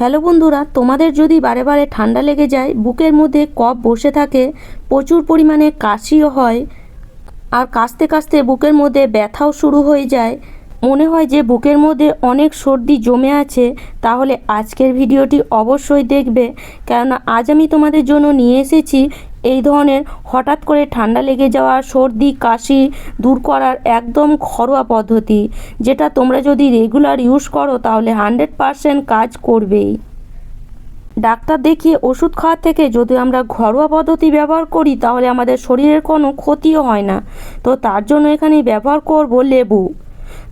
Hello বন্ধুরা, তোমাদের যদি বারে বারে ঠান্ডা লেগে যায়, বুকের মধ্যে কফ বসে থাকে, প্রচুর পরিমাণে কাশিও হয়, আর কাশতে কাশতে বুকের মধ্যে ব্যথাও শুরু হয়ে যায়, মনে হয় যে বুকের মধ্যে অনেক সর্দি জমে আছে, তাহলে আজকের ভিডিওটি অবশ্যই দেখবে। কেননা আজ আমি তোমাদের জন্য নিয়ে এসেছি এই ধরনের হঠাৎ করে ঠান্ডা লেগে যাওয়া, সর্দি, কাশি দূর করার একদম ঘরোয়া পদ্ধতি, যেটা তোমরা যদি রেগুলার ইউজ করো তাহলে হান্ড্রেড পারসেন্ট কাজ করবেই। ডাক্তার দেখিয়ে ওষুধ খাওয়ার থেকে যদি আমরা ঘরোয়া পদ্ধতি ব্যবহার করি, তাহলে আমাদের শরীরের কোনো ক্ষতিও হয় না। তো তার জন্য এখানে ব্যবহার করব লেবু।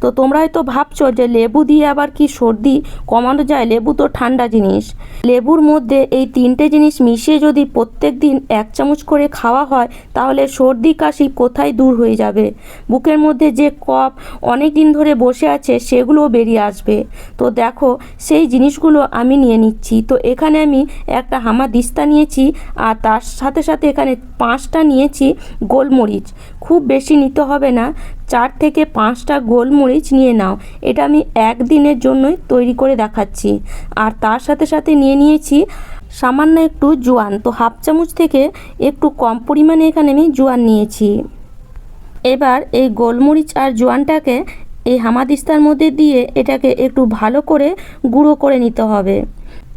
তো তোমরা হয়তো ভাবছ যে লেবু দিয়ে আবার কি সর্দি কমানো যায়? লেবু তো ঠান্ডা জিনিস। লেবুর মধ্যে এই তিনটে জিনিস মিশিয়ে যদি প্রত্যেক দিন এক চামচ করে খাওয়া হয়, তাহলে সর্দি কাশি কোথায় দূর হয়ে যাবে? বুকের মধ্যে যে কফ অনেক দিন ধরে বসে আছে, সেগুলোও বেরিয়ে আসবে। তো দেখো, সেই জিনিসগুলো আমি নিয়ে নিচ্ছি। তো এখানে আমি একটা হামা দিস্তা নিয়েছি, আর তার সাথে সাথে এখানে পাঁচটা নিয়েছি গোলমরিচ। খুব বেশি নিতে হবে না। চার থেকে পাঁচটা গোলমরিচ নিয়ে নাও। এটা আমি একদিনের জন্যই তৈরি করে দেখাচ্ছি। আর তার সাথে সাথে নিয়ে নিয়েছি সামান্য একটু জোয়ান। তো হাফ চামচ থেকে একটু কম পরিমাণে এখানে আমি জোয়ান নিয়েছি। এবার এই গোলমরিচ আর জোয়ানটাকে এই হামাদিস্তার মধ্যে দিয়ে এটাকে একটু ভালো করে গুঁড়ো করে নিতে হবে।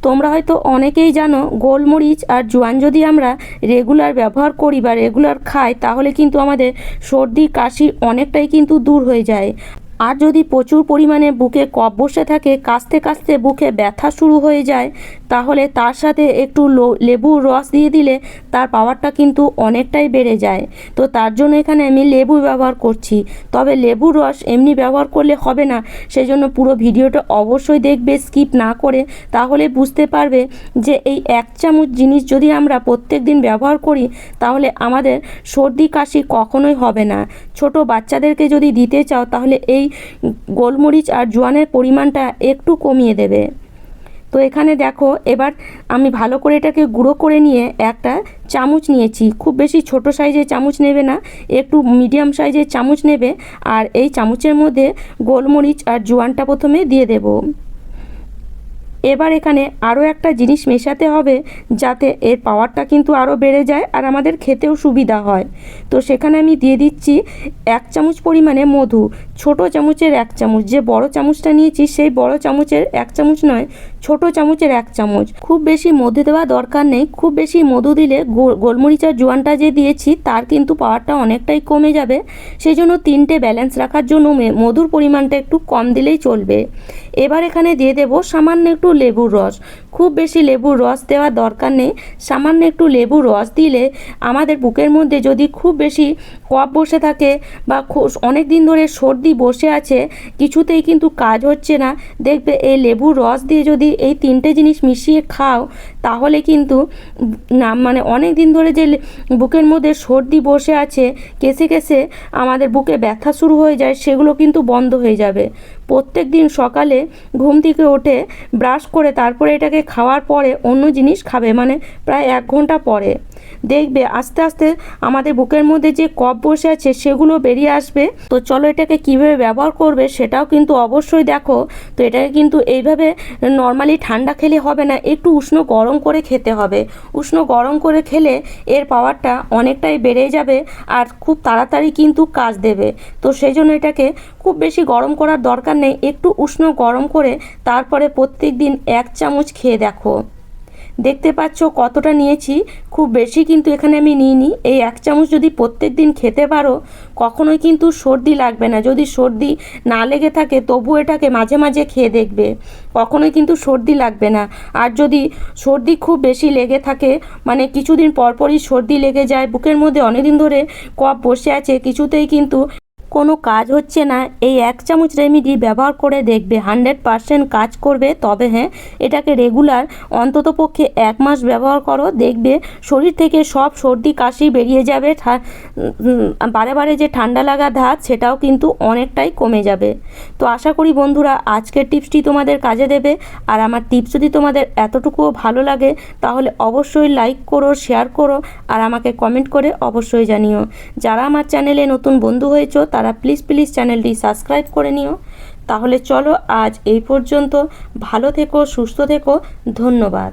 তোমরা হয়তো অনেকেই জানো, গোলমরিচ আর জোয়ান যদি আমরা রেগুলার ব্যবহার করি বা রেগুলার খাই, তাহলে কিন্তু আমাদের সর্দি, কাশি অনেকটাই কিন্তু দূর হয়ে যায়। আর যদি প্রচুর পরিমাণে বুকে কফ বসে থাকে, কাস্তে কাশতে বুকে ব্যথা শুরু হয়ে যায়, তাহলে তার সাথে একটু লেবুর রস দিয়ে দিলে তার পাওয়ারটা কিন্তু অনেকটাই বেড়ে যায়। তো তার জন্য এখানে আমি লেবু ব্যবহার করছি। তবে লেবুর রস এমনি ব্যবহার করলে হবে না সেই জন্য পুরো ভিডিওটা অবশ্যই দেখবে, স্কিপ না করে, তাহলে বুঝতে পারবে যে এই এক চামচ জিনিস যদি আমরা প্রত্যেক দিন ব্যবহার করি, তাহলে আমাদের সর্দি কাশি কখনোই হবে না। ছোট বাচ্চাদেরকে যদি দিতে চাও, তাহলে এই গোলমরিচ আর জোয়ানের পরিমাণটা একটু কমিয়ে দেবে। তো এখানে দেখো, এবার আমি ভালো করে এটাকে গুঁড়ো করে নিয়ে একটা চামচ নিয়েছি। খুব বেশি ছোট সাইজের চামচ নেবে না, একটু মিডিয়াম সাইজের চামচ নেবে। আর এই চামচের মধ্যে গোলমরিচ আর জোয়ানটা প্রথমে দিয়ে দেবো। এবার এখানে আরও একটা জিনিস মেশাতে হবে যাতে এর পাওয়ারটা কিন্তু আরও বেড়ে যায় আর আমাদের খেতেও সুবিধা হয়। তো সেখানে আমি দিয়ে দিচ্ছি এক চামচ পরিমাণে মধু, ছোট চামচের এক চামচ। যে বড় চামচটা নিয়েছি সেই বড় চামচের এক চামচ নয়, ছোট চামচের এক চামচ। খুব বেশি মধু দেওয়া দরকার নেই, খুব বেশি মধু দিলে গো- গোলমরিচ জোয়ানটা যে দিয়েছি তার কিন্তু পাওয়ারটা অনেকটাই কমে যাবে। সেই জন্য তিনটে ব্যালেন্স রাখার জন্য মধুর পরিমাণটা একটু কম দিলেই চলবে। এবার এখানে দিয়ে দেব সামান্য একটু লেবুর রস। খুব বেশি লেবুর রস দেওয়ার দরকার নেই। সামান্য একটু লেবুর রস দিলে আমাদের বুকের মধ্যে যদি খুব বেশি কপ বসে থাকে বা অনেক দিন ধরে সর্দি বসে আছে, কিছুতেই কিন্তু কাজ হচ্ছে না। দেখবে এই লেবুর রস দিয়ে যদি এই তিনটে জিনিস মিশিয়ে খাও তাহলে কিন্তু না মানে অনেক দিন ধরে যে বুকের মধ্যে সর্দি বসে আছে, কেসে কেসে আমাদের বুকে ব্যথা শুরু হয়ে যায়, সেগুলো কিন্তু বন্ধ হয়ে যাবে। প্রত্যেক দিন সকালে ঘুম থেকে ওঠে ব্রাশ করে তারপরে এটাকে খাওয়ার পরে অন্য জিনিস খাবে মানে প্রায় এক ঘণ্টা পরে। দেখবে আস্তে আস্তে আমাদের বুকের মধ্যে যে কফ বসে আছে সেগুলো বেরিয়ে আসবে। তো চলো এটাকে কীভাবে ব্যবহার করবে সেটাও কিন্তু অবশ্যই দেখো। তো এটাকে কিন্তু এইভাবে নর্মালি ঠান্ডা খেলে হবে না, একটু উষ্ণ গরম করে খেতে হবে। উষ্ণ গরম করে খেলে এর পাওয়ারটা অনেকটাই বেড়ে যাবে আর খুব তাড়াতাড়ি কিন্তু কাজ দেবে। তো সেই জন্য এটাকে খুব বেশি গরম করার দরকার নেই, একটু উষ্ণ গরম করে তারপরে প্রত্যেক দিন এক চামচ খেয়ে দেখো। দেখতে পাচ্ছ কতটা নিয়েছি, খুব বেশি কিন্তু এখানে আমি নিইনি। এই এক চামচ যদি প্রত্যেক দিন খেতে পারো, কখনোই কিন্তু সর্দি লাগবে না। যদি সর্দি না লেগে থাকে তবু এটাকে মাঝে মাঝে খেয়ে দেখবে। কখনোই কিন্তু সর্দি লাগবে না। আর যদি সর্দি খুব বেশি লেগে থাকে মানে কিছুদিন পরপরই সর্দি লেগে যায়, বুকের মধ্যে অনেকদিন ধরে কফ বসে আছে, কিছুতেই কিন্তু কোনো কাজ হচ্ছে না, এই এক চামচ রেমিডি ব্যবহার করে দেখবে হান্ড্রেড পারসেন্ট কাজ করবে, তবে হ্যাঁ এটাকে রেগুলার অন্ততপক্ষে এক মাস ব্যবহার করো, দেখবে শরীর থেকে সব সর্দি কাশি বেরিয়ে যাবে বারে বারে যে ঠান্ডা লাগা ধাত, সেটাও কিন্তু অনেকটাই কমে যাবে। তো আশা করি বন্ধুরা, আজকের টিপসটি তোমাদের কাজে দেবে, আর আমার টিপস যদি তোমাদের এতটুকুও ভালো লাগে, তাহলে অবশ্যই লাইক করো শেয়ার করো, আর আমাকে কমেন্ট করে অবশ্যই জানিও। যারা আমার চ্যানেলে নতুন বন্ধু হয়েছো তারা প্লিজ প্লিজ চ্যানেলটি সাবস্ক্রাইব করে নিও। তাহলে চলো আজ এই পর্যন্ত। ভালো থেকো, সুস্থ থেকো। ধন্যবাদ।